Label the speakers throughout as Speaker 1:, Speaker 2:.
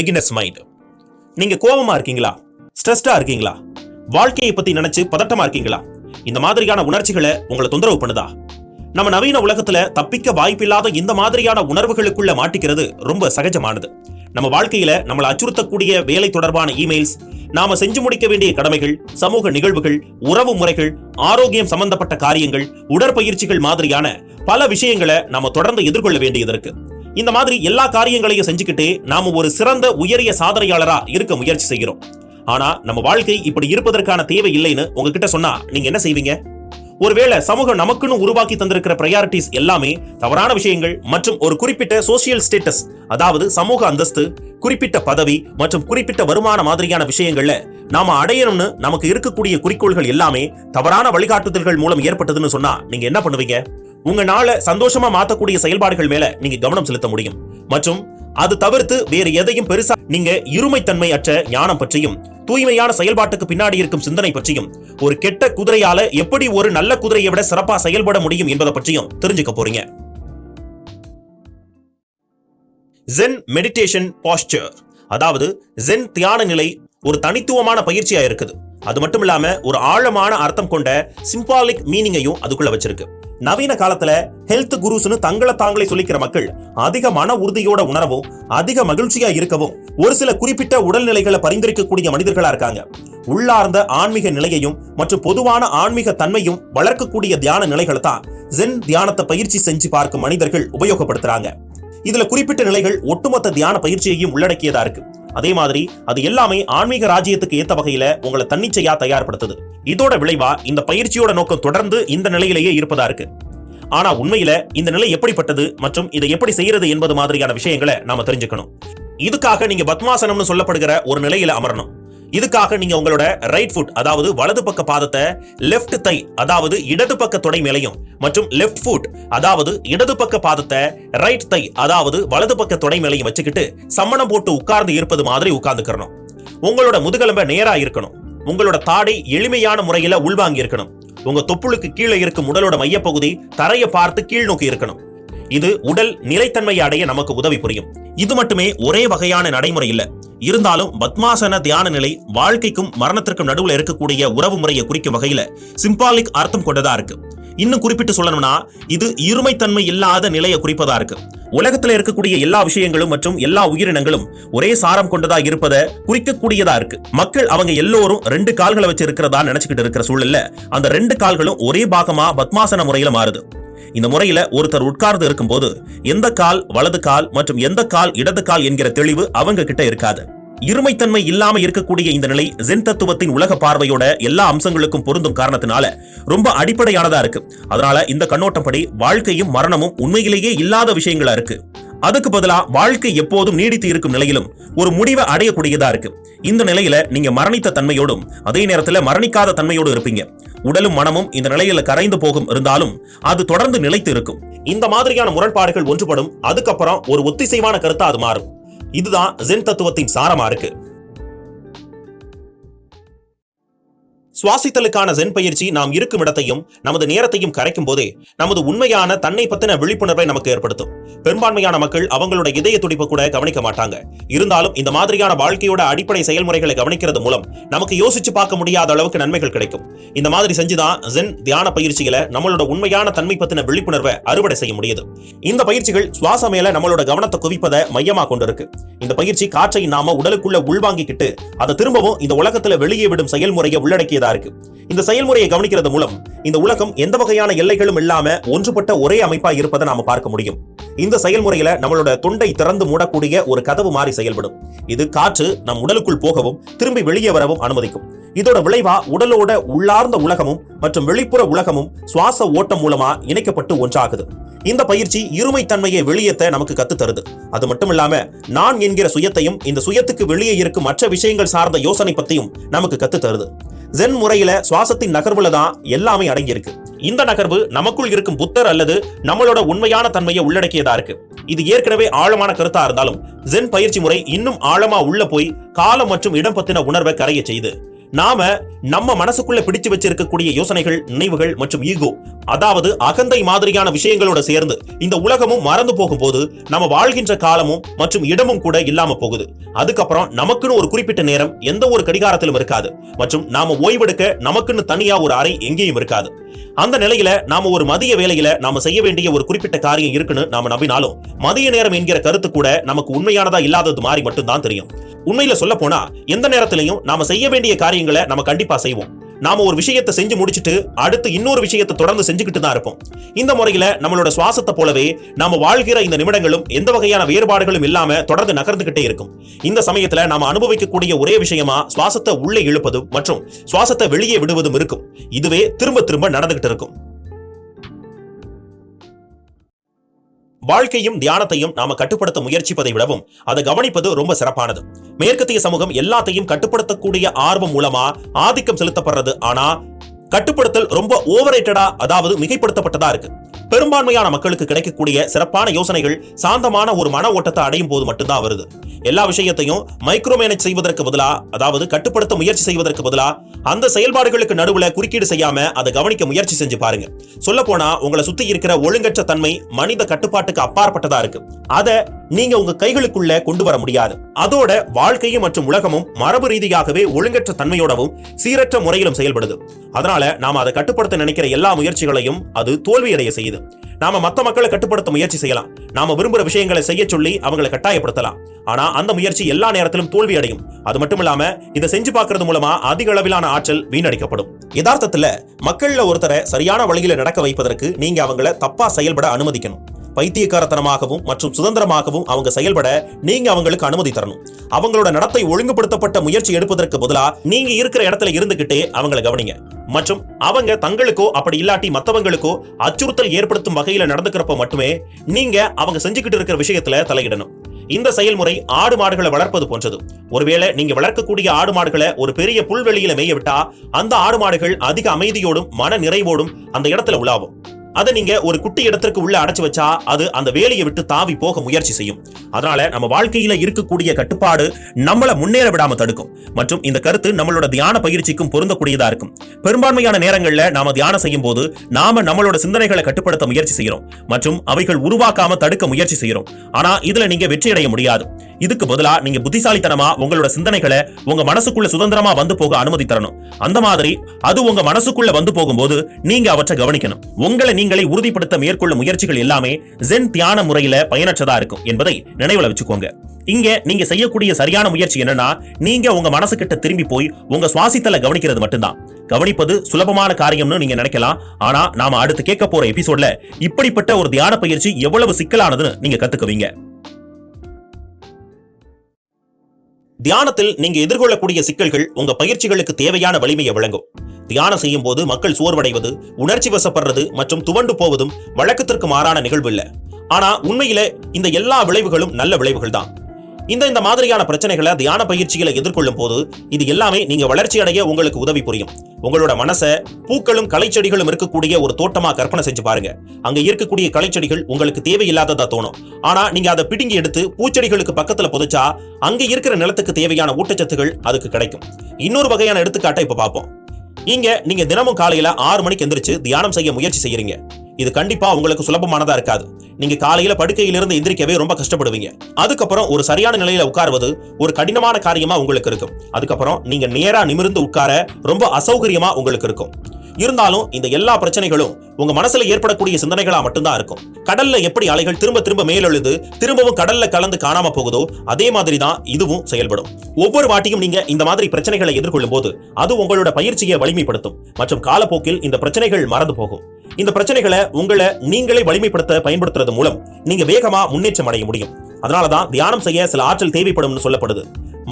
Speaker 1: Beginners mind நீங்க கோபமா இருக்கீங்களா? ஸ்ட்ரெஸ்டா இருக்கீங்களா? வாழ்க்கையை பத்தி நினைச்சு பதட்டமா இருக்கீங்களா? இந்த மாதிரியான உணர்ச்சிகளை உங்களை தொந்தரவு பண்ணுதா? நம்ம நவீன உலகத்துல தப்பிக்க வாய்ப்பில்லாத இந்த மாதிரியான உணர்வுகளுக்குள்ள மாட்டிக்கிறது ரொம்ப சகஜமானது. நம்ம வாழ்க்கையில நம்மளை அச்சுறுத்தக்கூடிய வேலை தொடர்பான இமெயில்ஸ் நாம செஞ்சு முடிக்க வேண்டிய கடமைகள் சமூக நிகழ்வுகள் உறவு முறைகள் ஆரோக்கியம் சம்பந்தப்பட்ட காரியங்கள் உடற்பயிற்சிகள் மாதிரியான பல விஷயங்களை நாம தொடர்ந்து எதிர்கொள்ள வேண்டியது இருக்கு. இந்த மாதிரி எல்லா காரியங்களையும் செஞ்சுக்கிட்டு நாம ஒரு சிறந்த உயரிய சாதனையாளரா இருக்க முயற்சி செய்கிறோம். ஆனா நம்ம வாழ்க்கை இப்படி இருப்பதற்கான தேவை இல்லைன்னு உங்ககிட்ட சொன்னா நீங்க என்ன செய்வீங்க? ஒருவேளை சமூகம் நமக்குன்னு உருவாக்கி தந்திருக்கிற ப்ரையாரிட்டிஸ் எல்லாமே தவறான விஷயங்கள் மற்றும் ஒரு குறிப்பிட்ட சோசியல் ஸ்டேட்டஸ் அதாவது சமூக அந்தஸ்து குறிப்பிட்ட பதவி மற்றும் குறிப்பிட்ட வருமான மாதிரியான விஷயங்கள்ல நாம அடையணும்னு நமக்கு இருக்கக்கூடிய குறிக்கோள்கள் எல்லாமே தவறான வழிகாட்டுதல்கள் மூலம் ஏற்பட்டதுன்னு சொன்னா நீங்க என்ன பண்ணுவீங்க? உங்க நாளை சந்தோஷமா மாத்தக்கூடிய செயல்பாடுகள் மேல நீங்க கவனம் செலுத்த முடியும். மற்றும் அது தவிர்த்து வேறு எதையும் பெருசா நீங்க இருமைத்தன்மை அற்ற ஞானம் பற்றியும் தூய்மையான செயல்பாட்டுக்கு பின்னாடி இருக்கும் சிந்தனை பற்றியும் ஒரு கெட்ட குதிரையால எப்படி ஒரு நல்ல குதிரையை விட சிறப்பா செயல்பட முடியும் என்பதை பற்றியும் தெரிஞ்சுக்க போறீங்க. ஜென் மெடிடேஷன் பாஸ்டர் அதாவது ஜென் தியான நிலை ஒரு தனித்துவமான பயிற்சியா இருக்குது. அது மட்டும் இல்லாம ஒரு ஆழமான அர்த்தம் கொண்ட சிம்பாலிக் மீனிங்கையும் அதுக்குள்ள வச்சிருக்கு. நவீன காலத்துல ஹெல்த் குருஸ்னு தங்களை தாங்களே சொல்லிக்கிற மக்கள் அதிக மன உறுதியோட உணரவும் அதிக மகிழ்ச்சியா இருக்கவும் ஒரு சில குறிப்பிட்ட உடல்நிலைகளை பரிந்துரைக்கக்கூடிய மனிதர்களா இருக்காங்க. உள்ளார்ந்த ஆன்மீக நிலையையும் மற்றும் பொதுவான ஆன்மீக தன்மையும் வளர்க்கக்கூடிய தியான நிலைகளை தான் ஜென் தியானத்தை பயிற்சி செஞ்சு பார்க்கும் மனிதர்கள் உபயோகப்படுத்துறாங்க. இதுல குறிப்பிட்ட நிலைகள் ஒட்டுமொத்த தியான பயிற்சியையும் உள்ளடக்கியதா இருக்கு. அதே மாதிரி அது எல்லாமே ஆன்மீக ராஜ்யத்துக்கு ஏத்த வகையில உங்களை தன்னிச்சையா தயார்படுத்துது. இதோட விளைவா இந்த பயிற்சியோட நோக்கம் தொடர்ந்து இந்த நிலையிலேயே இருப்பதா இருக்கு. ஆனா உண்மையில இந்த நிலை எப்படிப்பட்டது மற்றும் இதை எப்படி செய்யறது என்பது மாதிரியான விஷயங்களை நாம தெரிஞ்சுக்கணும். இதுக்காக நீங்க பத்மாசனம்னு சொல்லப்படுகிற ஒரு நிலையில அமரணும். இதுக்காக நீங்க உங்களோட ரைட் ஃபுட் அதாவது வலது பக்க பாதத்தை லெஃப்ட் தை அதாவது இடது பக்க தொடை மேலையும் மற்றும் லெஃப்ட் ஃபுட் அதாவது இடது பக்க பாதத்தை ரைட் தை அதாவது வலது பக்க தொடை மேலையும் வச்சுக்கிட்டு சம்மணம் போட்டு உட்கார்ந்து இருப்பது மாதிரி உட்கார்ந்துக்கிறணும். உங்களோட முதுகெலும்ப நேரா இருக்கணும். உங்களோட தாடை எளிமையான முறையில உள்வாங்கி இருக்கணும். உங்க தொப்புளுக்கு கீழே இருக்கும் உடலோட மையப்பகுதி தரையை பார்த்து கீழ் நோக்கி இருக்கணும். இது உடல் நிலைத்தன்மையை அடைய நமக்கு உதவி புரியும். இது மட்டுமே ஒரே வகையான நடைமுறை இல்லை. இருந்தாலும் பத்மாசன தியான நிலை வாழ்க்கைக்கும் மரணத்திற்கும் நடுவில் இருக்கக்கூடிய உறவு முறையை குறிக்கும் வகையில சிம்பாலிக் அர்த்தம் கொண்டதா இருக்கு. இன்னும் குறிப்பிட்டு சொல்லணும்னா இது இருமைத்தன்மை இல்லாத நிலையை குறிப்பதா இருக்கு. உலகத்துல இருக்கக்கூடிய எல்லா விஷயங்களும் மற்றும் எல்லா உயிரினங்களும் ஒரே சாரம் கொண்டதா இருப்பதை குறிக்கக்கூடியதா இருக்கு. மக்கள் அவங்க எல்லோரும் ரெண்டு கால்களை வச்சு இருக்கிறதா நினைச்சுக்கிட்டு இருக்கிற சூழல்ல அந்த ரெண்டு கால்களும் ஒரே பாகமா பத்மாசன முறையில மாறுது. இந்த முறையில ஒருத்தர் உட்கார்ந்து இருக்கும்போது எந்த கால் வலது கால் மற்றும் எந்த கால் இடது கால் என்கிற தெளிவு அவங்க கிட்ட இருக்காது. இருமைத்தன்மை இல்லாம இருக்கக்கூடிய இந்த நிலை ஜென் தத்துவத்தின் உலக பார்வையோட எல்லா அம்சங்களுக்கும் பொருந்தும் காரணத்தினால ரொம்ப அடிப்படையானதா இருக்கு. அதனால இந்த கண்ணோட்டப்படி வாழ்க்கையும் மரணமும் உண்மையிலேயே இல்லாத விஷயங்களா இருக்கு. அதுக்கு பதிலா வாழ்க்கை எப்போதும் நீடித்து இருக்கும் நிலையிலும் ஒரு முடிவை அடையக்கூடியதா இருக்கு. இந்த நிலையில நீங்க மரணித்த தன்மையோடும் அதே நேரத்துல மரணிக்காத தன்மையோடு இருப்பீங்க. உடலும் மனமும் இந்த நிலையில கரைந்து போகும் இருந்தாலும் அது தொடர்ந்து நிலைத்து இருக்கும். இந்த மாதிரியான முரண்பாடுகள் ஒன்றுபடும் அதுக்கப்புறம் ஒரு ஒத்திசைவான கருத்தா அது மாறும். இதுதான் ஜென் தத்துவத்தின் சாரமா இருக்கு. சுவாசித்தலுக்கான ஜென் பயிற்சி நாம் இருக்கும் இடத்தையும் நமது நேரத்தையும் கரைக்கும் போதே நமது உண்மையான தன்னை பத்தின விழிப்புணர்வை நமக்கு ஏற்படுத்தும். பெரும்பான்மையான மக்கள் அவங்களோட இதய துடிப்பு கூட கவனிக்க மாட்டாங்க. இருந்தாலும் இந்த மாதிரியான வாழ்க்கையோட அடிப்படை செயல்முறைகளை கவனிக்கிறது மூலம் நமக்கு யோசிச்சு பார்க்க முடியாத அளவுக்கு நன்மைகள் கிடைக்கும். இந்த மாதிரி செஞ்சுதான் ஜென் தியான பயிற்சிகளை நம்மளோட உண்மையான தன்மை பத்தின விழிப்புணர்வை அறுவடை செய்ய முடியுது. இந்த பயிற்சிகள் சுவாச மேல நம்மளோட கவனத்தை குவிப்பதை மையமா கொண்டிருக்கு. இந்த பயிற்சி காற்றை நாம உடலுக்குள்ள உள்வாங்கிக்கிட்டு அதை திரும்பவும் இந்த உலகத்துல வெளியே விடும் செயல்முறையை உள்ளடக்கியதா இருக்கு. இந்த செயல்முறையை கவனிக்கிறது மூலம் இந்த உலகம் எந்த வகையான எல்லைகளும் இல்லாம ஒன்றுபட்ட ஒரே அமைப்பா இருப்பதை நாம பார்க்க முடியும். இந்த செயல்முறையில நம்மளோட தொண்டை திறந்து மூடக்கூடிய ஒரு கதவு மாறி செயல்படும். இது காற்று நம் உடலுக்குள் போகவும் திரும்பி வெளியே வரவும் அனுமதிக்கும். இதோட விளைவா உடலோட உள்ளார்ந்த உலகமும் மற்றும் வெளிப்புற உலகமும் சுவாச ஓட்டம் மூலமா இணைக்கப்பட்டு ஒன்றாகுது. இந்த பயிற்சி இருமை தன்மையை வெளியேற்ற நமக்கு கத்து தருது அது மட்டும் இல்லாம நான் என்கிற சுயத்தையும் இந்த சுயத்துக்கு வெளியே இருக்கும் மற்ற விஷயங்கள் சார்ந்த யோசனை பத்தியும் நமக்கு கத்து தருது ஜென் முறையில சுவாசத்தின் நகர்வுல தான் எல்லாமே அடங்கியிருக்கு. இந்த நகர்வு நமக்குள் இருக்கும் புத்தர் அல்லது நம்மளோட உண்மையான தன்மையை உள்ளடக்கியதா இருக்கு. இது ஏற்கனவே ஆழமான கருத்தா இருந்தாலும் ஜென் பயிற்சி முறை இன்னும் ஆழமா உள்ள போய் காலம் மற்றும் இடம் பத்தின உணர்வை கரைய செய்து நாம நம்ம மனசுக்குள்ள பிடிச்சு வச்சிருக்கக்கூடிய யோசனைகள் நினைவுகள் மற்றும் ஈகோ அதாவது அகந்தை மாதிரியான விஷயங்களோட சேர்ந்து இந்த உலகமும் மறந்து போகும்போது நம்ம வாழ்கின்ற காலமும் மற்றும் இடமும் கூட இல்லாம போகுது. அதுக்கப்புறம் நமக்குன்னு ஒரு குறிப்பிட்ட நேரம் எந்த ஒரு கடிகாரத்திலும் இருக்காது. மற்றும் நாம ஓய்வெடுக்க நமக்குன்னு தனியா ஒரு அறை எங்கேயும் இருக்காது. அந்த நிலையில நாம ஒரு மதிய வேலையில நாம செய்ய வேண்டிய ஒரு குறிப்பிட்ட காரியம் இருக்குன்னு நாம நம்பினாலும் மதிய நேரம் என்கிற கருத்து கூட நமக்கு உண்மையானதா இல்லாதது மாதிரி மட்டும்தான் தெரியும். உண்மையில சொல்ல போனா எந்த நேரத்திலையும் நாம செய்ய வேண்டிய காரியங்களை நம்ம கண்டிப்பா செய்வோம். நாம ஒரு விஷயத்தை செஞ்சு முடிச்சிட்டு அடுத்து இன்னொரு விஷயத்தை தொடர்ந்து செஞ்சுக்கிட்டு தான் இருப்போம். இந்த முறையில நம்மளோட சுவாசத்தை போலவே நாம வாழ்கிற இந்த நிமிடங்களும் எந்த வகையான வேறுபாடுகளும் இல்லாம தொடர்ந்து நகர்ந்துகிட்டே இருக்கும். இந்த சமயத்துல நாம அனுபவிக்கக்கூடிய ஒரே விஷயமா சுவாசத்தை உள்ளே இழுப்பதும் மற்றும் சுவாசத்தை வெளியே விடுவதும் இருக்கும். இதுவே திரும்ப திரும்ப நடந்துகிட்டு இருக்கும். வாழ்க்கையும் தியானத்தையும் நாம கட்டுப்படுத்த முயற்சிப்பதை விடவும் அதை கவனிப்பது ரொம்ப சிறப்பானது. மேற்கத்திய சமூகம் எல்லாத்தையும் கட்டுப்படுத்தக்கூடிய ஆர்வம் மூலமா ஆதிக்கம் செலுத்தப்படுறது. ஆனா கட்டுப்படுத்தல் ரொம்ப ஓவரேட்டடா அதாவது மிகைப்படுத்தப்பட்டதா இருக்கு. பெரும்பான்மையான மக்களுக்கு கிடைக்கக்கூடிய சிறப்பான யோசனைகள் சாந்தமான ஒரு மன ஓட்டத்தை அடையும் போது மட்டும்தான் வருது. எல்லா விஷயத்தையும் மைக்ரோ மேனேஜ் செய்வதற்கு பதிலா அதாவது கட்டுப்படுத்த முயற்சி செய்வதற்கு பதிலா அந்த செயல்பாடுகளுக்கு நடுவுல குறுக்கீடு செய்யாம அதை கவனிக்க முயற்சி செஞ்சு பாருங்க. சொல்ல போனா உங்களை சுத்தி இருக்கிற ஒழுங்கற்ற தன்மை மனித கட்டுப்பாட்டுக்கு அப்பாற்பட்டதா இருக்கு. அதை நீங்க உங்க கைகளுக்குள்ள கொண்டு வர முடியாது. அதோட வாழ்க்கையும் மற்றும் உலகமும் மரபு ரீதியாகவே ஒழுங்கற்ற தன்மையோடவும் சீரற்ற முறையிலும் செயல்படுது. அதனால நாம அதை கட்டுப்படுத்த நினைக்கிற எல்லா முயற்சிகளையும் அது தோல்வியடைய செய்யுது. நாம மத்த மக்களை கட்டுப்படுத்த முயற்சி செய்யலாம். நாம விரும்புற விஷயங்களை செய்ய சொல்லி அவங்களை கட்டாயப்படுத்தலாம். ஆனா அந்த முயற்சி எல்லா நேரத்திலும் தோல்வி அடையும் அது மட்டும் இல்லாம இதை செஞ்சு பார்க்கறது மூலமா அதிக அளவிலான ஆற்றல் வீணடிக்கப்படும். யதார்த்தத்துல மக்கள்ல ஒருத்தரை சரியான வழியில நடக்க வைப்பதற்கு நீங்க அவங்கள தப்பா செயல்பட அனுமதிக்கணும். பைத்தியக்காரத்தனமாகவும் மற்றும் சுதந்திரமாகவும் அவங்க செயல்பட நீங்க அவங்களுக்கு அனுமதி தரணும். அவங்களோட நடத்தை ஒழுங்குபடுத்தப்பட்ட முயற்சி எடுப்பதற்கு பதிலா நீங்க இருக்கிற இடத்துல இருந்துகிட்டே அவங்கள கவனிங்க. மற்றும் அவங்க தங்களுக்கோ அப்படி இல்லாட்டி மத்தவங்களுக்கோ அச்சுறுத்தல் ஏற்படுத்தும் வகையில நடந்துக்கிறப்ப மட்டுமே நீங்க அவங்க செஞ்சுக்கிட்டு இருக்கிற விஷயத்துல தலையிடணும். இந்த செயல்முறை ஆடு மாடுகளை வளர்ப்பது போன்றது. ஒருவேளை நீங்க வளர்க்கக்கூடிய ஆடு மாடுகளை ஒரு பெரிய புல்வெளியில மேய விட்டா அந்த ஆடு மாடுகள் அதிக அமைதியோடும் மன நிறைவோடும் அந்த இடத்துல உலாவும். அதை நீங்க ஒரு குட்டி இடத்திற்கு உள்ள அடைச்சு வச்சா அது அந்த வேலையை விட்டு தாவி போக முயற்சி செய்யும். அதனால நம்ம வாழ்க்கையில இருக்கக்கூடிய கட்டுப்பாடு நம்மள முன்னேற விடாம தடுக்கும். மற்றும் இந்த கருத்து நம்மளோட தியான பயிற்சிக்கும் பொருந்தக்கூடியதா இருக்கும். பெரும்பான்மையான நேரங்கள்ல நாம தியானம் செய்யும் போது நாம நம்மளோட சிந்தனைகளை கட்டுப்படுத்த முயற்சி செய்யறோம் மற்றும் அவைகள் உருவாக்காம தடுக்க முயற்சி செய்யறோம் ஆனா இதுல நீங்க வெற்றி அடைய முடியாது. இதுக்கு பதிலா நீங்க புத்திசாலித்தனமா உங்களோட சிந்தனைகளை உங்க மனசுக்குள்ள சுதந்திரமா வந்து போக அனுமதி தரணும். அந்த மாதிரி அது உங்க மனசுக்குள்ள வந்து போகும்போது நீங்க அவற்றை கவனிக்கணும். உங்களை நீங்களை உறுதிப்படுத்த மேற்கொள்ளும் முயற்சிகள் எல்லாமே ஜென் தியான முறையில பயனற்றதா இருக்கும் என்பதை நினைவுல வச்சுக்கோங்க. இங்க நீங்க செய்யக்கூடிய சரியான முயற்சி என்னன்னா நீங்க உங்க மனசு கிட்ட திரும்பி போய் உங்க சுவாசித்தல கவனிக்கிறது மட்டும்தான். கவனிப்பது சுலபமான காரியம்னு நீங்க நினைக்கலாம். ஆனா நாம அடுத்து கேட்க போற எபிசோட்ல இப்படிப்பட்ட ஒரு தியான பயிற்சி எவ்வளவு சிக்கலானதுன்னு நீங்க கத்துக்குவீங்க. தியானத்தில் நீங்க எதிர்கொள்ளக்கூடிய சிக்கல்கள் உங்க பயிற்சிகளுக்கு தேவையான வலிமையை வழங்கும். தியானம் செய்யும் போது மக்கள் சோர்வடைவது உணர்ச்சி வசப்படுறது மற்றும் துவண்டு போவதும் வழக்கத்திற்கு மாறான நிகழ்வு இல்ல. ஆனா உண்மையில இந்த எல்லா விளைவுகளும் நல்ல விளைவுகள் தான். இந்த இந்த மாதிரியான பிரச்சனைகளை தியான பயிற்சிகளை எதிர்கொள்ளும் போது இது எல்லாமே நீங்க வளர்ச்சி அடைய உங்களுக்கு உதவி புரியும். உங்களோட மனசை பூக்களும் கலைச்செடிகளும் இருக்கக்கூடிய ஒரு தோட்டமா கற்பனை செஞ்சு பாருங்க. அங்க இருக்கக்கூடிய கலைச்செடிகள் உங்களுக்கு தேவையில்லாததா தோணும். ஆனா நீங்க அதை பிடுங்கி எடுத்து பூச்செடிகளுக்கு பக்கத்துல புதைச்சா அங்க இருக்கிற நிலத்துக்கு தேவையான ஊட்டச்சத்துகள் அதுக்கு கிடைக்கும். இன்னொரு வகையான எடுத்துக்காட்டை இப்ப பார்ப்போம். இங்க நீங்க தினமும் காலையில ஆறு மணிக்கு எந்திரிச்சு தியானம் செய்ய முயற்சி செய்யறீங்க. இது கண்டிப்பா உங்களுக்கு சுலபமானதா இருக்காது. நீங்க காலையில படுக்கையிலிருந்து எந்திரிக்கவே ரொம்ப கஷ்டப்படுவீங்க. அதுக்கப்புறம் ஒரு சரியான நிலையில உட்காருவது ஒரு கடினமான காரியமா உங்களுக்கு இருக்கும். அதுக்கப்புறம் நீங்க நேரா நிமிர்ந்து உட்கார ரொம்ப அசௌகரியமா உங்களுக்கு இருக்கும். இருந்தாலும் இந்த எல்லா பிரச்சனைகளும் உங்க மனசுல ஏற்படக்கூடிய சிந்தனைகளா மட்டும்தான் இருக்கும். கடல்ல எப்படி அலைகள் திரும்ப திரும்ப மேலெழுது திரும்பவும் கடல்ல கலந்து காணாம போகுதோ அதே மாதிரி தான் இதுவும் செயல்படும். ஒவ்வொரு வாட்டியும் நீங்க இந்த மாதிரி பிரச்சனைகளை எதிர்கொள்ளும் போது அது உங்களோட பயிற்சியை வலிமைப்படுத்தும். மற்றும் காலப்போக்கில் இந்த பிரச்சனைகள் மறந்து போகும். இந்த பிரச்சனைகளை உங்களை நீங்களே வலிமைப்படுத்த பயன்படுத்துறது மூலம் நீங்க வேகமா முன்னேற்றம் அடைய முடியும். அதனாலதான் தியானம் செய்ய சில ஆற்றல் தேவைப்படும் சொல்லப்படுது.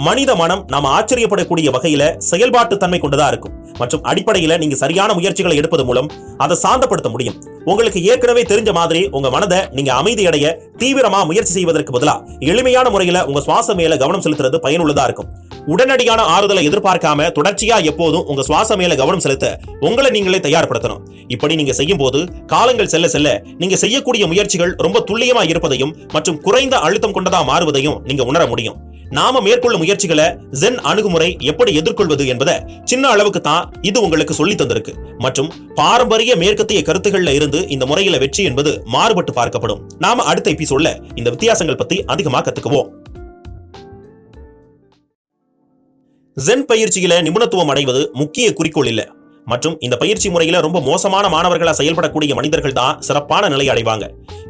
Speaker 1: மனித மனம் நாம ஆச்சரியப்படக்கூடிய வகையில செயல்பாட்டு தன்மை கொண்டதா இருக்கும். மற்றும் அடிப்படையில நீங்க சரியான முயற்சிகளை எடுப்பது மூலம் அதை சாந்தப்படுத்த முடியும். உங்களுக்கு ஏற்கனவே தெரிஞ்ச மாதிரி உங்க மனதை நீங்க அமைதி அடைய தீவிரமா முயற்சி செய்வதற்கு பதிலா எளிமையான முறையில உங்க சுவாசம் மேல கவனம் செலுத்துறது பயனுள்ளதா இருக்கும். உடனடியான ஆறுதலை எதிர்பார்க்காம தொடர்ச்சியா எப்போதும் உங்க சுவாச மேல கவனம் செலுத்த உங்களை நீங்களே தயார்படுத்தணும். இப்படி நீங்க செய்யும் போது காலங்கள் செல்ல செல்ல நீங்க செய்யக்கூடிய முயற்சிகள் ரொம்ப துல்லியமா இருப்பதையும் மற்றும் குறைந்த அழுத்தம் கொண்டதா மாறுவதையும் நீங்க உணர முடியும். நாம மேற்கொள்ளும் முயற்சிகளை ஜென் அணுகுமுறை எப்படி எதிர்கொள்வது என்பதை சின்ன அளவுக்கு தான் இது உங்களுக்கு சொல்லி தந்திருக்கு. மற்றும் பாரம்பரிய மேற்கத்திய கருத்துக்கள்ல இருந்து இந்த முறையில வெற்றி என்பது மாறுபட்டு பார்க்கப்படும். நாம அடுத்த எபிசோட்ல இந்த வித்தியாசங்கள் பத்தி அதிகமா கத்துக்குவோம். ஜென் பயிற்சியில நிபுணத்துவம் அடைவது முக்கிய குறிக்கோள் இல்லை. மற்றும் இந்த பயிற்சி முறையில ரொம்ப மோசமான மாணவர்களா செயல்படக்கூடிய மனிதர்கள் தான் சிறப்பான நிலை அடைவாங்க.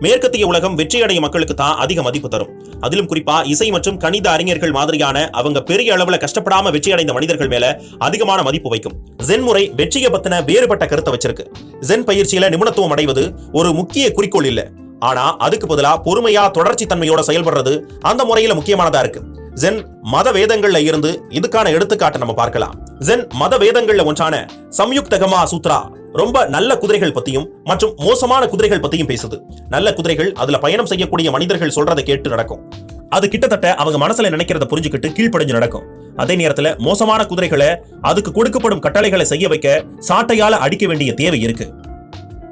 Speaker 1: மேற்கத்திய உலகம் வெற்றியடைய மக்களுக்கு தான் அதிக மதிப்பு தரும். அதிலும் குறிப்பா இசை மற்றும் கணித அறிஞர்கள் மாதிரியான அவங்க பெரிய அளவுல கஷ்டப்படாம வெற்றி அடைந்த மனிதர்கள் மேல அதிகமான மதிப்பு வைக்கும். ஜென் முறை வெற்றியை பத்தின வேறுபட்ட கருத்தை வச்சிருக்கு. ஜென் பயிற்சியில நிபுணத்துவம் அடைவது ஒரு முக்கிய குறிக்கோள் இல்ல. ஆனா அதுக்கு பதிலா பொறுமையா தொடர்ச்சி தன்மையோட செயல்படுறது அந்த முறையில முக்கியமானதா இருக்கு. ஜென் மத வேதங்கள்ல இருந்து இதுக்கான எடுத்துக்காட்டை நம்ம பார்க்கலாம். ஜென் மத வேதங்கள்ல ஒன்றான சம்யுக்தகமா சூத்ரா ரொம்ப நல்ல குதிரைகள் பத்தியும் மற்றும் மோசமான குதிரைகள் பத்தியும் பேசுது. நல்ல குதிரைகள் அதுல பயணம் செய்யக்கூடிய மனிதர்கள் சொல்றதை கேட்டு நடக்கும். அது கிட்டத்தட்ட அவங்க மனசுல நினைக்கிறத புரிஞ்சுக்கிட்டு கீழ்ப்படிஞ்சு நடக்கும். அதே நேரத்துல மோசமான குதிரைகளை அதுக்கு கொடுக்கப்படும் கட்டளைகளை செய்ய வைக்க சாட்டையால அடிக்க வேண்டிய தேவை இருக்கு.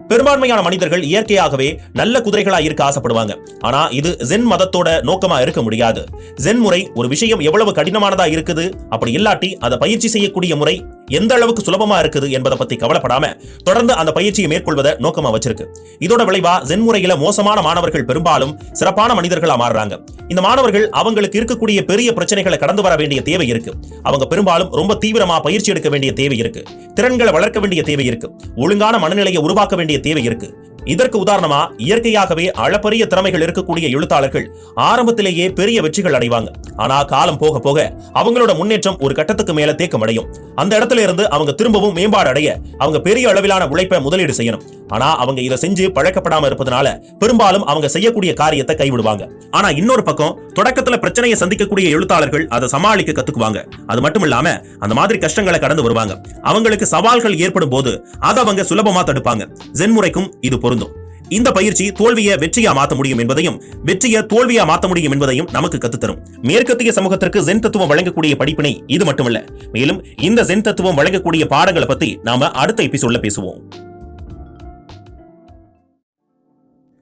Speaker 1: பெரும்பான்மையான மனிதர்கள் இயற்கையாகவே நல்ல குதிரைகளா இருக்க ஆசைப்படுவாங்க. ஆனா இது ஜென் மதத்தோட நோக்கமா இருக்க முடியாது. ஜென் முறை ஒரு விஷயம் எவ்வளவு கடினமானதா இருக்குது? அப்படி இல்லாட்டி அதை பயிற்சி செய்யக்கூடிய முறை எந்த அளவுக்கு சுலபமா இருக்குது என்பதை பத்தி கவலைப்படாம தொடர்ந்து அந்த பயிற்சியை மேற்கொள்வதை நோக்கமா வச்சிருக்கு. இதோட விளைவா ஜென் முறையில மோசமான மாணவர்கள் பெரும்பாலும் சிறப்பான மனிதர்களா மாறுறாங்க. இந்த மாணவர்கள் அவங்களுக்கு இருக்கக்கூடிய பெரிய பிரச்சனைகளை கடந்து வர வேண்டிய தேவை இருக்கு. அவங்க பெரும்பாலும் ரொம்ப தீவிரமா பயிற்சி எடுக்க வேண்டிய தேவை இருக்கு. திறன்களை வளர்க்க வேண்டிய தேவை இருக்கு. ஒழுங்கான மனநிலையை உருவாக்க வேண்டிய தேவை இருக்கு. இதற்கு உதாரணமா இயற்கையாகவே அளப்பரிய திறமைகள் இருக்கக்கூடிய எழுத்தாளர்கள் ஆரம்பத்திலேயே பெரிய வெற்றிகள் அடைவாங்க. ஆனா காலம் போக போக அவங்களோட முன்னேற்றம் ஒரு கட்டத்துக்கு மேல தேக்கம் அடையும். அந்த இடத்துல இருந்து அவங்க திரும்பவும் மேம்பாடு அடைய அவங்க பெரிய அளவிலான உழைப்பை முதலீடு செய்யணும். ஆனா அவங்க இதை செஞ்சு பழக்கப்படாம இருப்பதனால பெரும்பாலும் அவங்க செய்யக்கூடிய காரியத்தை கைவிடுவாங்க. ஆனா இன்னொரு பக்கம் தொடக்கத்துல பிரச்சனையை சந்திக்கக்கூடிய எழுத்தாளர்கள் அதை சமாளிக்க கத்துக்குவாங்க. அது மட்டும் இல்லாம அந்த மாதிரி கஷ்டங்களை கடந்து வருவாங்க. அவங்களுக்கு சவால்கள் ஏற்படும் போது அதை அவங்க சுலபமா தடுப்பாங்க. ஜென்முறைக்கும் இது பொருந்தும். பொருந்தும் இந்த பயிற்சி தோல்வியை வெற்றியா மாத்த முடியும் என்பதையும் வெற்றியை தோல்வியா மாத்த முடியும் என்பதையும் நமக்கு கத்துத்தரும். மேற்கத்திய சமூகத்திற்கு ஜென் தத்துவம் வழங்கக்கூடிய படிப்பினை இது மட்டுமல்ல. மேலும் இந்த ஜென் தத்துவம் வழங்கக்கூடிய பாடங்களை பத்தி நாம அடுத்த எபிசோட்ல பேசுவோம்.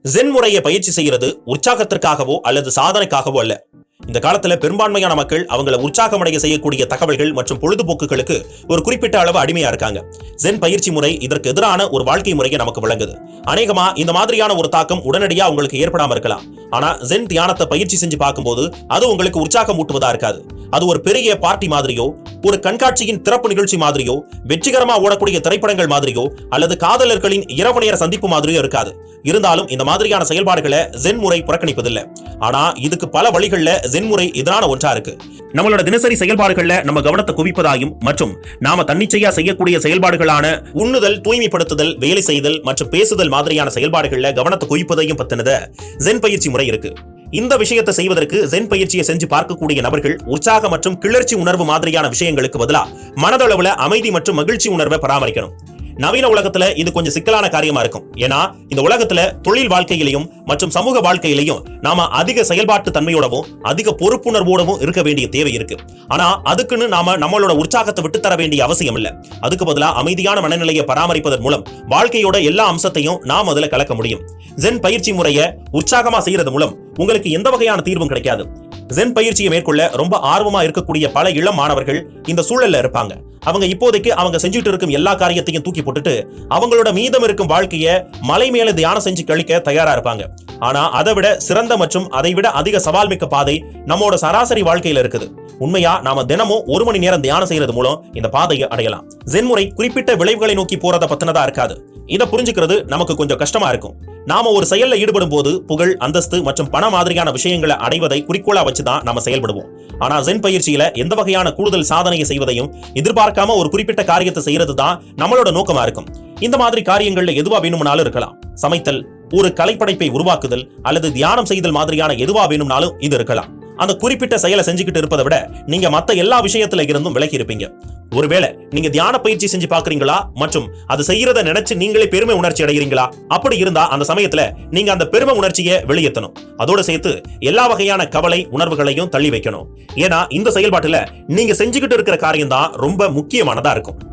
Speaker 1: ஜென் முறையை பயிற்சி செய்யறது உற்சாகத்திற்காகவோ அல்லது சாதனைக்காகவோ அல்ல. இந்த காலத்துல பெரும்பான்மையான மக்கள் அவங்கள உற்சாகமடைய செய்யக்கூடிய தகவல்கள் மற்றும் பொழுதுபோக்குகளுக்கு ஒரு குறிப்பிட்ட அளவு அடிமையா இருக்காங்க. ஜென் பயிற்சி முறை இதற்கு எதிரான ஒரு வாழ்க்கை முறையை நமக்கு வழங்குது. அநேகமா இந்த மாதிரியான ஒரு தாக்கம் உடனடியா உங்களுக்கு ஏற்படாம இருக்கலாம். ஆனா ஜென் தியானத்தை பயிற்சி செஞ்சு பார்க்கும்போது அது உங்களுக்கு உற்சாகம் ஊட்டுவதா இருக்காது. அது ஒரு பெரிய பார்ட்டி மாதிரியோ ஒரு கண்காட்சியின் திறப்பு நிகழ்ச்சி மாதிரியோ வெற்றிகரமா ஓடக்கூடிய திரைப்படங்கள் மாதிரியோ அல்லது காதலர்களின் இரவு நேர சந்திப்பு மாதிரியோ இருக்காது. இருந்தாலும் இந்த மாதிரியான செயல்பாடுகளை ஜென் முறை புறக்கணிப்பதில்லை. ஆனா இதுக்கு பல வழிகள்ல ஜென் முறை எதிரான ஒன்றா இருக்கு. நம்மளோட தினசரி செயல்பாடுகள்ல நம்ம கவனத்தை குவிப்பதாயும் மற்றும் நாம தன்னிச்சையா செய்யக்கூடிய செயல்பாடுகளான உண்ணுதல் தூய்மைப்படுத்துதல் வேலை செய்தல் மற்றும் பேசுதல் மாதிரியான செயல்பாடுகள்ல கவனத்தை குவிப்பதையும் பத்தினத ஜென் பயிற்சி முறை இருக்கு. இந்த விஷயத்தை செய்வதற்கு ஜென் பயிற்சியை செஞ்சு பார்க்கக்கூடிய நபர்கள் உற்சாக மற்றும் கிளர்ச்சி உணர்வு மாதிரியான விஷயங்களுக்கு பதிலா மனதளவுல அமைதி மற்றும் மகிழ்ச்சி உணர்வை பராமரிக்கணும். நவீன உலகத்துல இது கொஞ்சம் சிக்கலான காரியமா இருக்கும். ஏன்னா இந்த உலகத்துல தொழில் வாழ்க்கையிலையும் மற்றும் சமூக வாழ்க்கையிலையும் நாம அதிக செயல்பாட்டு தன்மையோடவும் அதிக பொறுப்புணர்வோடவும் இருக்க வேண்டிய தேவை இருக்கு. ஆனா அதுக்குன்னு நாம நம்மளோட உற்சாகத்தை விட்டு தர வேண்டிய அவசியம் இல்ல. அதுக்கு பதிலா அமைதியான மனநிலையை பராமரிப்பதன் மூலம் வாழ்க்கையோட எல்லா அம்சத்தையும் நாம் அதுல கலக்க முடியும். ஜென் பயிற்சி முறையை உற்சாகமா செய்யறது மூலம் உங்களுக்கு எந்த வகையான தீர்வும் கிடைக்காது. ஜென் பயிற்சியை மேற்கொள்ள ரொம்ப ஆர்வமா இருக்கக்கூடிய பல இளம் மாணவர்கள் இந்த சூழல்ல இருப்பாங்க. அவங்க இப்போதைக்கு அவங்க செஞ்சுட்டு இருக்கும் எல்லா காரியத்தையும் தூக்கி போட்டுட்டு அவங்களோட மீதம் இருக்கும் வாழ்க்கைய மலை மேல தியானம் செஞ்சு கழிக்க தயாரா இருப்பாங்க. ஆனா அதை விட சிறந்த மற்றும் அதை விட அதிக சவால் மிக்க பாதை நம்மோட சராசரி வாழ்க்கையில இருக்குது. உண்மையா நாம தினமும் ஒரு மணி நேரம் தியானம் செய்யறது மூலம் இந்த பாதையை அடையலாம். ஜென்முறை குறிப்பிட்ட விளைவுகளை நோக்கி போறத பத்தினதா இருக்காது. இதை புரிஞ்சுக்கிறது நமக்கு கொஞ்சம் கஷ்டமா இருக்கும். நாம ஒரு செயல்ல ஈடுபடும் போது புகழ் அந்தஸ்து மற்றும் பண மாதிரியான விஷயங்களை அடைவதை குறிக்கோளா வச்சுதான் நாம செயல்படுவோம். ஆனா ஜென் பயிற்சியில எந்த வகையான கூடுதல் சாதனையை செய்வதையும் எதிர்பார்க்காம ஒரு குறிப்பிட்ட காரியத்தை செய்யறது தான் நம்மளோட நோக்கமா இருக்கும். இந்த மாதிரி காரியங்கள்ல எதுவா வேணும்னாலும் இருக்கலாம். சமைத்தல் ஒரு கலைப்படைப்பை உருவாக்குதல் அல்லது தியானம் செய்தல் மாதிரியான எதுவா வேணும்னாலும் இது இருக்கலாம். அந்த குறிப்பிட்ட செயலை செஞ்சுக்கிட்டு இருப்பதை விட நீங்க மத்த எல்லா விஷயத்துல இருந்தும் விலகி இருப்பீங்க. ஒருவேளை நீங்க தியான பயிற்சி செஞ்சு பாக்குறீங்களா மற்றும் அது செய்யறத நினைச்சு நீங்களே பெருமை உணர்ச்சி அடைகிறீங்களா? அப்படி இருந்தா அந்த சமயத்துல நீங்க அந்த பெருமை உணர்ச்சியை வெளியேற்றணும். அதோட சேர்த்து எல்லா வகையான கவலை உணர்வுகளையும் தள்ளி வைக்கணும். ஏன்னா இந்த செயல்பாட்டுல நீங்க செஞ்சுக்கிட்டு இருக்கிற காரியம் தான் ரொம்ப முக்கியமானதா இருக்கும்.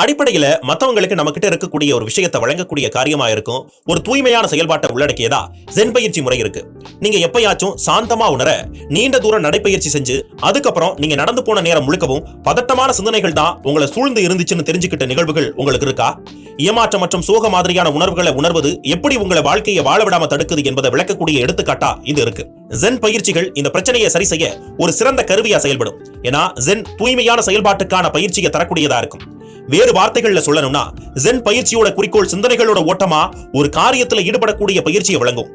Speaker 1: அடிப்படையில மத்தவங்களுக்கு நம்ம கிட்ட இருக்கக்கூடிய ஒரு விஷயத்தை வழங்கக்கூடிய காரியமா இருக்கும் ஒரு தூய்மையான செயல்பாட்டை உள்ளடக்கியதா ஜென் பயிற்சி முறை இருக்கு. நீங்க எப்பயாச்சும் சாந்தமா உணர நீண்ட தூரம் நடைப்பயிற்சி செஞ்சு அதுக்கப்புறம் நீங்க நடந்து போன நேரம் முழுக்கவும் பதட்டமான சிந்தனைகள் தான் உங்களை சூழ்ந்து இருந்துச்சுன்னு தெரிஞ்சுக்கிட்ட நிகழ்வுகள் உங்களுக்கு இருக்கா? ஏமாற்றம் மற்றும் சோக மாதிரியான உணர்வுகளை உணர்வது எப்படி உங்களை வாழ்க்கையை வாழ விடாம தடுக்குது என்பதை விளக்கக்கூடிய எடுத்துக்காட்டா இது இருக்கு. ஜென் பயிற்சிகள் இந்த பிரச்சனையை சரி செய்ய ஒரு சிறந்த கருவியா செயல்படும். ஏன்னா ஜென் தூய்மையான செயல்பாட்டுக்கான பயிற்சியை தரக்கூடியதா இருக்கும். வேறு வார்த்தைகள்ல சொல்லணும்னா ஜென் பயிற்சியோட குறிக்கோள் சிந்தனைகளோட ஓட்டமா ஒரு காரியத்துல ஈடுபடக்கூடிய பயிற்சியை வழங்கும்.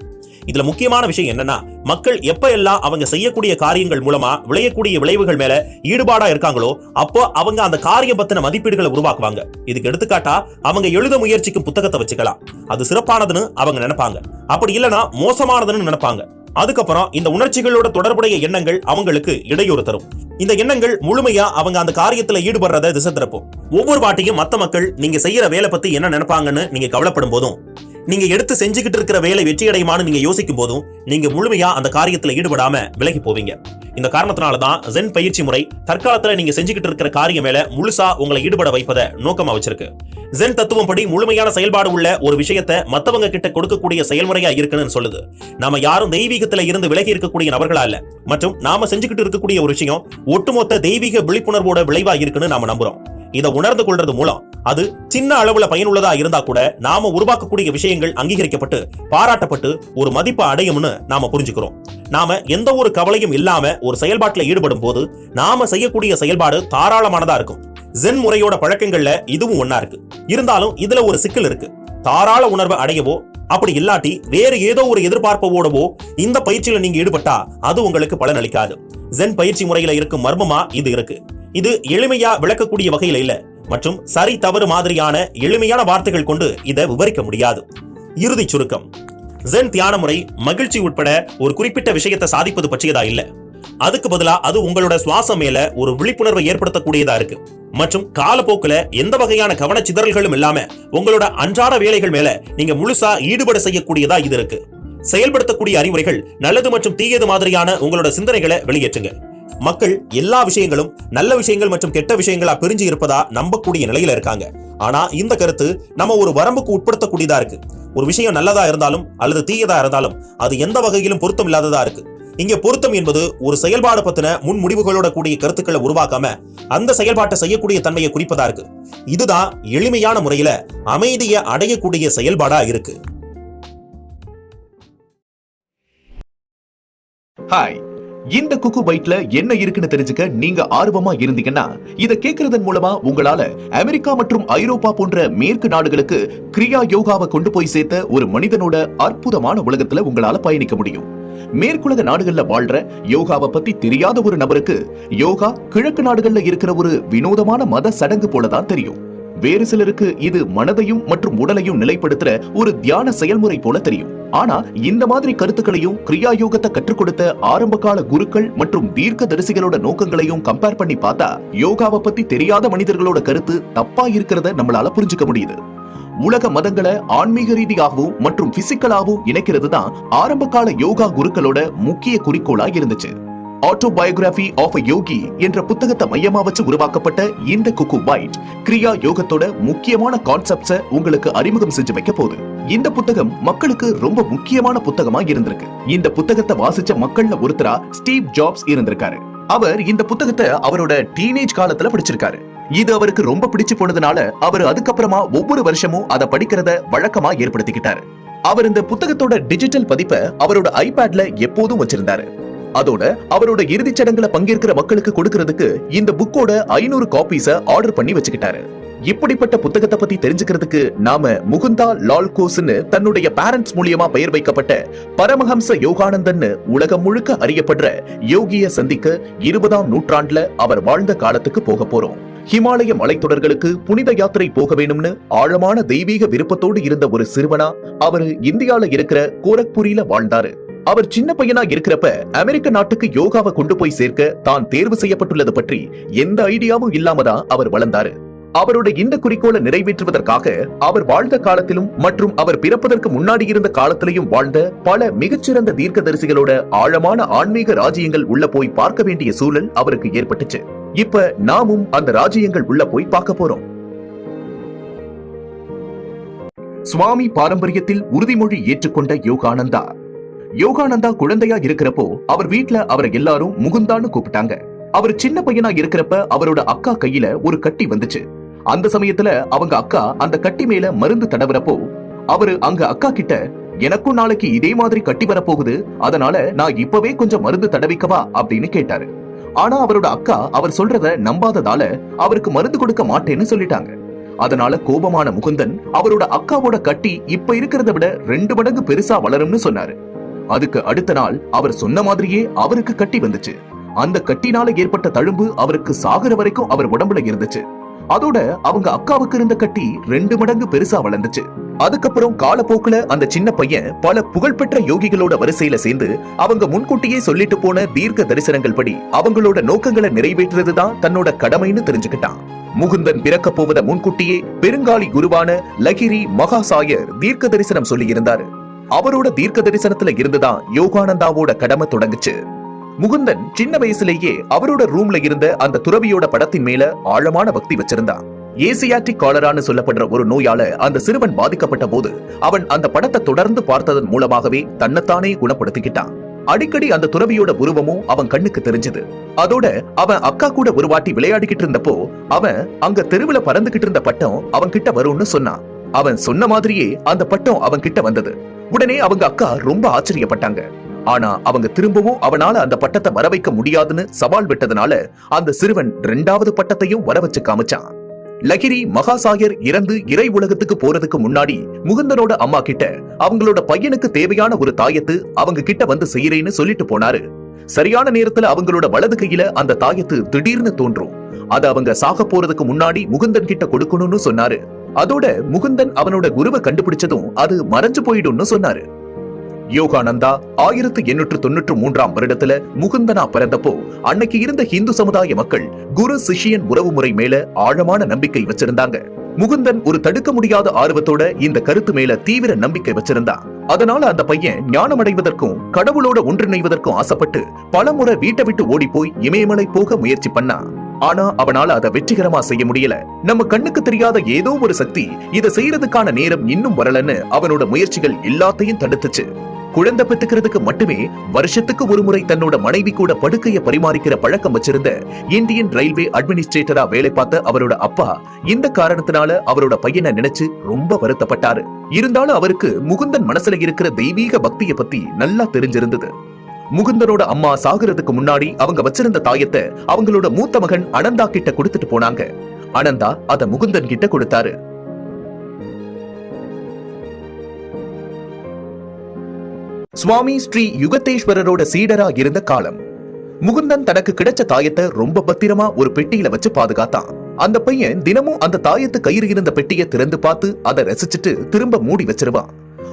Speaker 1: இதுல முக்கியமான விஷயம் என்னன்னா மக்கள் எப்ப எல்லாம் அவங்க செய்யக்கூடிய காரியங்கள் மூலமா விளையக்கூடிய விளைவுகள் மேல ஈடுபாடா இருக்காங்களோ அப்போ அவங்க அந்த காரியம் பத்தின மதிப்பீடுகளை உருவாக்குவாங்க. இதுக்கு எடுத்துக்காட்டா அவங்க எழுத முயற்சிக்கும் புத்தகத்தை வச்சுக்கலாம். அது சிறப்பானதுன்னு அவங்க நினைப்பாங்க. அப்படி இல்லைன்னா மோசமானதுன்னு நினைப்பாங்க. அதுக்கப்புறம் இந்த உணர்ச்சிகளோட தொடர்புடைய எண்ணங்கள் அவங்களுக்கு இடையூறு தரும். இந்த எண்ணங்கள் முழுமையா அவங்க அந்த காரியத்துல ஈடுபடுறத திசை திருப்பும். ஒவ்வொரு வாட்டியும் மத்த மக்கள் நீங்க செய்யற வேலை பத்தி என்ன நினைப்பாங்கன்னு நீங்க கவலைப்படும் போதும் நீங்க எடுத்து செஞ்சுக்கிட்டு இருக்கிற வேலை வெற்றி அடையுமான்னு நீங்க யோசிக்கும் போதும் நீங்க முழுமையா அந்த காரியத்துல ஈடுபடாம விலகி போவீங்க. இந்த காரணத்தினால தான் ஜென் பயிற்சி முறை தற்காலத்துல நீங்க செஞ்சுக்கிட்டு இருக்கிற காரியம் மேல முழுசா உங்களை ஈடுபட வைப்பதை நோக்கமா வச்சிருக்கு. ஜென் தத்துவம் படி முழுமையான செயல்பாடு உள்ள ஒரு விஷயத்தை மத்தவங்க கிட்ட கொடுக்கக்கூடிய செயல்முறையா இருக்குன்னு சொல்லுது. நாம யாரும் தெய்வீகத்துல இருந்து விலகி இருக்கக்கூடிய நபர்களா இல்ல. மற்றும் நாம செஞ்சுக்கிட்டு இருக்கக்கூடிய ஒரு விஷயம் ஒட்டுமொத்த தெய்வீக விழிப்புணர்வோட விளைவா இருக்குன்னு நாம நம்புறோம். இதை உணர்ந்து கொள்றது மூலம் அது சின்ன அளவுல பயனுள்ளதா இருந்தா கூட நாம உருவாக்கக்கூடிய விஷயங்கள் அங்கீகரிக்கப்பட்டு பாராட்டப்பட்டு ஒரு மதிப்பு அடையும்னு நாம புரிஞ்சுக்கிறோம். நாம எந்த ஒரு கவலையும் இல்லாம ஒரு செயல்பாட்டில் ஈடுபடும் போது நாம செய்யக்கூடிய செயல்பாடு தாராளமானதா இருக்கும். ஜென் முறையோட பழக்கங்கள்ல இதுவும் ஒன்னா இருக்கு. இருந்தாலும் இதுல ஒரு சிக்கல் இருக்கு. தாராள உணர்வை அடையவோ அப்படி இல்லாட்டி வேறு ஏதோ ஒரு எதிர்பார்ப்போடவோ இந்த பயிற்சியில நீங்க ஈடுபட்டா அது உங்களுக்கு பலனளிக்காது. ஜென் பயிற்சி முறையில இருக்கும் மர்மமா இது இருக்கு. இது எளிமையா விளக்கக்கூடிய வகையில இல்ல. மற்றும் சரி தவறு மாதிரியான எளிமையான வார்த்தைகள் கொண்டு இதை விவரிக்க முடியாது. இறுதி சுருக்கம். ஜென் தியான முறை மகிழ்ச்சி உட்பட ஒரு குறிப்பிட்ட விஷயத்தை சாதிப்பது பற்றியதா இல்ல. அதுக்கு பதிலா அது உங்களோட சுவாசம் மேல ஒரு விழிப்புணர்வை ஏற்படுத்தக்கூடியதா இருக்கு. மற்றும் காலப்போக்குல எந்த வகையான கவனச்சிதறல்களும் இல்லாம உங்களோட அன்றாட வேலைகள் மேல நீங்க முழுசா ஈடுபட செய்யக்கூடியதா இது இருக்கு. செயல்படுத்தக்கூடிய அறிவுரைகள் நல்லது மற்றும் தீயது மாதிரியான உங்களோட சிந்தனைகளை வெளியேற்றுங்க. மக்கள் எல்லா விஷயங்களும் நல்ல விஷயங்கள் மற்றும் கெட்ட விஷயங்களா பிரிஞ்சு இருப்பதா நம்பக்கூடிய நிலையில இருக்காங்க. ஆனா இந்த கருத்து நம்ம ஒரு வரம்புக்கு உட்படுத்தக்கூடியதா இருக்கு. ஒரு விஷயம் நல்லதா இருந்தாலும் அல்லது தீயதா இருந்தாலும் அது எந்த வகையிலும் பொருத்தம் இல்லாததா இருக்கு. இங்க பொருத்தம் என்பது ஒரு செயல்பாடு பத்தின முன் முடிவுகளோட கூடிய கருத்துக்களை உருவாக்காம அந்த செயல்பாட்டை செய்யக்கூடிய தன்மையை குறிப்பதா இருக்கு. இதுதான் எளிமையான முறையில அமைதியை அடையக்கூடிய செயல்பாடா இருக்கு.
Speaker 2: ஹாய் இந்த குக்கு பைட்ல என்ன இருக்குன்னு தெரிஞ்சுக்க நீங்க ஆர்வமா இருந்தீங்கன்னா இத கேக்குறதன் மூலமா உங்களால அமெரிக்கா மற்றும் ஐரோப்பா போன்ற மேற்கு நாடுகளுக்கு கிரியா யோகாவை கொண்டு போய் சேர்த்த ஒரு மனிதனோட அற்புதமான உலகத்துல உங்களால பயணிக்க முடியும். மேற்குலக நாடுகள்ல வாழ்ற யோகாவை பத்தி தெரியாத ஒரு நபருக்கு யோகா கிழக்கு நாடுகள்ல இருக்கிற ஒரு வினோதமான மத சடங்கு போலதான் தெரியும். வேறு சிலருக்கு இது மனதையும் மற்றும் உடலையும் நிலைப்படுத்துற ஒரு தியான செயல்முறை போல தெரியும். ஆனா இந்த மாதிரி கருத்துக்களையும் கிரியா யோகத்தை கற்றுக் கொடுத்த ஆரம்ப கால குருக்கள் மற்றும் தீர்க்க தரிசிகளோட நோக்கங்களையும் கம்பேர் பண்ணி பார்த்தா யோகாவை பத்தி தெரியாத மனிதர்களோட கருத்து தப்பா இருக்கிறத நம்மளால புரிஞ்சுக்க முடியுது. உலக மதங்களை ஆன்மீக ரீதியாகவும் மற்றும் பிசிக்கலாகவும் இணைக்கிறது தான் ஆரம்ப கால யோகா குருக்களோட முக்கிய குறிக்கோளா இருந்துச்சு. ஆட்டோபயோகிராபி ஆஃப் அ யோகி என்ற புத்தகத்தை மையமா வச்சு உருவாக்கப்பட்ட இந்த குக்கு பைட் கிரியா யோகத்தோட முக்கியமான கான்செப்ட்ஸ உங்களுக்கு அறிமுகம் செஞ்சு வைக்க போகுது. இந்த புத்தகம் மக்களுக்கு ரொம்ப முக்கியமான புத்தகமா இருந்திருக்கு. இந்த புத்தகத்தை வாசிச்ச மக்கள்ல ஒருத்தரா ஸ்டீவ் ஜாப்ஸ் இருந்திருக்காரு. அவர் இந்த புத்தகத்தை அவரோட டீனேஜ் காலத்துல படிச்சிருக்காரு. இது அவருக்கு ரொம்ப பிடிச்சு போனதுனால அவர் அதுக்கப்புறமா ஒவ்வொரு வருஷமும் அதை படிக்கிறத வழக்கமா ஏற்படுத்திக்கிட்டாரு. அவர் இந்த புத்தகத்தோட டிஜிட்டல் பதிப்பை அவரோட ஐபேட்ல எப்போதும் வச்சிருந்தாரு. அதோட அவரோட இறுதிச் சடங்குல பங்கேற்கிற மக்களுக்கு கொடுக்கறதுக்கு இந்த புக்கோட ஐநூறு காப்பீஸ ஆர்டர் பண்ணி வச்சுக்கிட்டாரு. இப்படிப்பட்ட புத்தகத்தை பத்தி தெரிஞ்சுக்கிறதுக்கு நாம முகுந்தா லால் கோஸ்னு தன்னுடைய பேரண்ட்ஸ் மூலியமா பெயர் வைக்கப்பட்ட பரமஹம்ச யோகானந்தன்னு உலகம் முழுக்க அறியப்படுற யோகிய சந்திக்க இருபதாம் நூற்றாண்டுல அவர் வாழ்ந்த காலத்துக்கு போக போறோம். ஹிமாலய மலைத்தொடர்களுக்கு புனித யாத்திரை போக வேணும்னு ஆழமான தெய்வீக விருப்பத்தோடு இருந்த ஒரு சிறுவனா அவரு இந்தியால இருக்கிற கோரக்புரியில வாழ்ந்தாரு. அவர் சின்ன பையனா இருக்கிறப்ப அமெரிக்க நாட்டுக்கு யோகாவை கொண்டு போய் சேர்க்க தான் தேர்வு செய்யப்பட்டுள்ளது பற்றி எந்த ஐடியாவும் இல்லாமதான் அவர் வளர்ந்தாரு. அவருடைய இந்த குறிக்கோளை நிறைவேற்றுவதற்காக அவர் வாழ்ந்த காலத்திலும் மற்றும் அவர் பிறப்பதற்கு முன்னாடி இருந்த காலத்திலையும் வாழ்ந்த பல மிகச்சிறந்த தீர்க்கதரிசிகளோட ஆழமான ஆன்மீக ராஜ்யங்கள் உள்ள போய் பார்க்க வேண்டிய சூழல் அவருக்கு ஏற்பட்டுச்சு. இப்ப நாமும் அந்த ராஜ்யங்கள் உள்ள போய் பார்க்க போறோம். சுவாமி பாரம்பரியத்தில் உறுதிமொழி ஏற்றுக்கொண்ட யோகானந்தா. யோகானந்தா குழந்தையா இருக்கிறப்போ அவர் வீட்டுல அவரை எல்லாரும் முகுந்தான்னு கூப்பிட்டாங்க. அவர் சின்ன பையனா இருக்கிறப்ப அவரோட அக்கா கையில ஒரு கட்டி வந்துச்சு. அந்த சமயத்துல அவங்க அக்கா அந்த கட்டி மேல மருந்து தடவுறப்போ அவரு அங்க அக்கா கிட்ட எனக்கும் நாளைக்கு இதே மாதிரி கட்டி வரப்போகுது அதனால நான் இப்பவே கொஞ்சம் மருந்து தடவிக்கவா? அப்படின்னு கேட்டாரு. ஆனா அவரோட அக்கா அவர் சொல்றத நம்பாததால அவருக்கு மருந்து கொடுக்க மாட்டேன்னு சொல்லிட்டாங்க. அதனால கோபமான முகுந்தன் அவரோட அக்காவோட கட்டி இப்ப இருக்கிறத விட ரெண்டு மடங்கு பெருசா வளரும்னு சொன்னாரு. அதுக்கு அடுத்த நாள் அவர் சொன்ன மாதிரியே அவருக்கு கட்டி வந்துச்சு. அந்த கட்டினால ஏற்பட்ட தழும்பு அவருக்கு சாகுற வரைக்கும் அவர் உடம்புல இருந்துச்சு. அதோட அவங்க அக்காவுக்கு இருந்த கட்டி ரெண்டு மடங்கு பெருசா வளர்ந்துச்சு. அதுக்கப்புறம் காலப்போக்குல அந்த சின்ன பையன் பல புகழ்பெற்ற யோகிகளோட வரிசையில சேர்ந்து அவங்க முன்கூட்டியே சொல்லிட்டு போன தீர்க்க தரிசனங்கள் படி அவங்களோட நோக்கங்களை நிறைவேற்றுறதுதான் தன்னோட கடமைன்னு தெரிஞ்சுக்கிட்டான். முகுந்தன் பிறக்க போவத முன்கூட்டியே பெருங்காலி குருவான லகிரி மகாசாயர் தீர்க்க தரிசனம் சொல்லி இருந்தாரு அவரோட தீர்க்க தரிசனத்துல இருந்துதான் யோகானந்தாவோட கடமை தொடங்குச்சு. முகுந்தன் சின்ன வயசுலேயே அவரோட ரூம்ல இருந்த அந்த துறவியோட படத்தின் மேல ஆழமான பக்தி வச்சிருந்தான். ஏசியாட்டிக் காலரான்னு சொல்லப்படுற ஒரு நோயால அந்த சிறுவன் பாதிக்கப்பட்ட போது அவன் அந்த படத்தை தொடர்ந்து பார்த்ததன் மூலமாகவே தன்னைத்தானே குணப்படுத்திக்கிட்டான். அடிக்கடி அந்த துறவியோட உருவமும் அவன் கண்ணுக்கு தெரிஞ்சது. அதோட அவன் அக்கா கூட ஒரு வாட்டி விளையாடிக்கிட்டு இருந்தப்போ அவன் அங்க தெருவுல பறந்துகிட்டு இருந்த பட்டம் அவன் கிட்ட வரும்னு சொன்னான். அவன் சொன்ன மாதிரியே அந்த பட்டம் அவன் கிட்ட வந்தது. உடனே அவங்க அக்கா ரொம்ப ஆச்சரியப்பட்டாங்க. ஆனா அவங்க திரும்பவும் அவனால அந்த பட்டத்தை வர வைக்க முடியாதுன்னு சவால் விட்டதுனால அந்த சிறுவன் ரெண்டாவது பட்டத்தையும் வர வச்சு காமிச்சான். லகிரி மகாசாயர் இறந்து இறை உலகத்துக்கு போறதுக்கு முன்னாடி முகுந்தனோட அம்மா கிட்ட அவங்களோட பையனுக்கு தேவையான ஒரு தாயத்து அவங்க கிட்ட வந்து செய்யறேன்னு சொல்லிட்டு போனாரு. சரியான நேரத்துல அவங்களோட வலது கையில அந்த தாயத்து திடீர்னு தோன்றும். அது அவங்க சாக போறதுக்கு முன்னாடி முகுந்தன் கிட்ட கொடுக்கணும்னு சொன்னாரு. அதோட முகுந்தன் அவனோட குருவை கண்டுபிடிச்சதும் அது மறைஞ்சு போயிடும்னு சொன்னாரு. யோகானந்தா ஆயிரத்தி எண்ணூற்று தொண்ணூற்று மூன்றாம் வருடத்துல முகுந்தனா பிறந்தப்போ அன்னைக்கு இருந்த இந்து சமுதாய மக்கள் குரு சிஷியன் உறவு முறை மேல ஆழமான நம்பிக்கை வச்சிருந்தாங்க. முகுந்தன் ஒரு தடுக்க முடியாத ஆர்வத்தோட இந்த கருத்து மேல தீவிர நம்பிக்கை வச்சிருந்தான் அதனால அந்த பையன் ஞானமடைவதற்கும் கடவுளோட ஒன்றிணைவதற்கும் ஆசைப்பட்டு பலமுறை வீட்டை விட்டு ஓடி போய் இமயமலை போக முயற்சி பண்ணான் ஆனா அவனால அதை வெற்றிகரமா செய்ய முடியல. நம்ம கண்ணுக்கு தெரியாத ஏதோ ஒரு சக்தி இதை செய்யறதுக்கான நேரம் இன்னும் வரலன்னு அவனோட முயற்சிகள் எல்லாத்தையும் தடுத்துச்சு. குழந்தை பெத்துக்கிறதுக்கு மட்டுமே வருஷத்துக்கு ஒரு முறை தன்னோட மனைவி கூட படுக்கையை பரிமாறிக்கிற பழக்கம் வச்சிருந்த இந்தியன் ரயில்வே அட்மினிஸ்ட்ரேட்டரா வேலை பார்த்த அவரோட அப்பா இந்த காரணத்தினால அவரோட பையனை நினைச்சு ரொம்ப வருத்தப்பட்டாரு. இருந்தாலும் அவருக்கு முகுந்தன் மனசுல இருக்கிற தெய்வீக பக்திய பத்தி நல்லா தெரிஞ்சிருந்தது. முகுந்தனோட அம்மா சாகுறதுக்கு முன்னாடி அவங்க வச்சிருந்த தாயத்தை அவங்களோட மூத்த மகன் அனந்தா கிட்ட கொடுத்துட்டு போனாங்க. அனந்தா அத முகுந்தன் கிட்ட கொடுத்தாரு. சுவாமி ஸ்ரீ யுகத்தேஸ்வரரோட சீடரா இருந்த காலம். முகுந்தன் தனக்கு கிடைச்ச தாயத்தை ரொம்ப பத்திரமா ஒரு பெட்டியில வச்சு பாதுகாத்தான். அந்த பையன் தினமும் அந்த தாயத்து கயிறு இருந்த பெட்டியை திறந்து பார்த்து அதை ரசிச்சுட்டு திரும்ப மூடி வச்சிருவான்.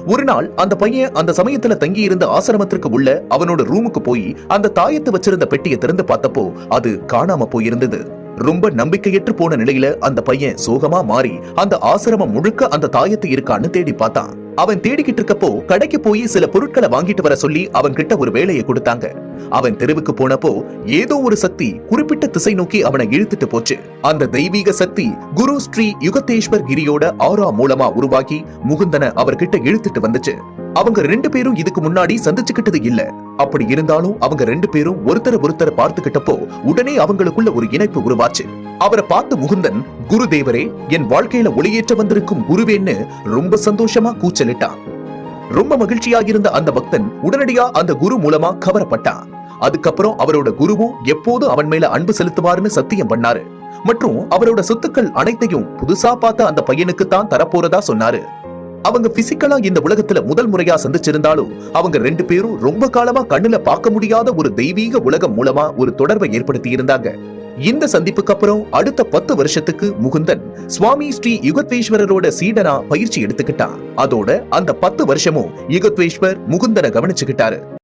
Speaker 2: ஒரு நாள் அந்த பையன் அந்த சமயத்துல தங்கி இருந்த ஆசிரமத்திற்கு உள்ள அவனோட ரூமுக்கு போய் அந்த தாயத்து வச்சிருந்த பெட்டியை திறந்து பார்த்தப்போ அது காணாம போயிருந்தது. ரொம்ப நம்பிக்கையற்று போன நிலையில அந்த பையன் சோகமா மாறி அந்த ஆசிரமம் முழுக்க அந்த தாயத்து இருக்கான்னு தேடி பார்த்தான். அவன் தேடிக்கிட்டு இருக்கப்போ கடைக்கு போய் சில பொருட்களை வாங்கிட்டு வர சொல்லி அவன் கிட்ட ஒரு வேலையை கொடுத்தாங்க. அவன் தெருவுக்கு போனப்போ ஏதோ ஒரு சக்தி குறிப்பிட்ட திசை நோக்கி அவனை இழுத்துட்டு போச்சு. அந்த தெய்வீக சக்தி குரு ஸ்ரீ யுகத்தேஸ்வர் கிரியோட ஆரா மூலமா உருவாகி முகுந்தன அவர்கிட்ட இழுத்துட்டு வந்துச்சு. அவங்க ரெண்டு பேரும் இதுக்கு முன்னாடி சந்திச்சுக்கிட்டது இல்ல. அப்படி இருந்தாலும் அவங்க ரெண்டு பேரும் ஒருத்தர ஒருத்தர பார்த்துக்கிட்டப்போ உடனே அவங்களுக்குள்ள ஒரு இணைப்பு உருவாச்சு. அவரை பார்த்து முகுந்தன் குருதேவரே என் வாழ்க்கையில ஒளியேற்ற வந்திருக்கும் குருவேன்னு ரொம்ப சந்தோஷமா கூச்சலிட்டான். ரொம்ப மகிழ்ச்சியாக இருந்த அந்த பக்தன் உடனடியா அந்த குரு மூலமா கவரப்பட்டான் அதுக்கப்புறம் அவரோட குருவும் எப்போதும் அவன் மேல அன்பு செலுத்துவாருன்னு சத்தியம் பண்ணாரு. மற்றும் அவரோட சொத்துக்கள் அனைத்தையும் புதுசா பார்த்த அந்த பையனுக்கு தான் தரப்போறதா சொன்னாரு. அவங்க பிசிக்கலா இந்த உலகத்துல முதல் முறையா சந்திச்சிருந்தாலும் அவங்க ரெண்டு பேரும் ரொம்ப காலமா கண்ணுல பார்க்க முடியாத ஒரு தெய்வீக உலகம் மூலமா ஒரு தொடர்பை ஏற்படுத்தி இருந்தாங்க இந்த சந்திப்புக்கு அப்புறம் அடுத்த பத்து வருஷத்துக்கு முகுந்தன் சுவாமி ஸ்ரீ யுகத்வேஸ்வரரோட சீடனா பயிற்சி எடுத்துக்கிட்டான் அதோட அந்த பத்து வருஷமும் யுகத்வேஸ்வர் முகுந்தனை கவனிச்சுக்கிட்டாரு.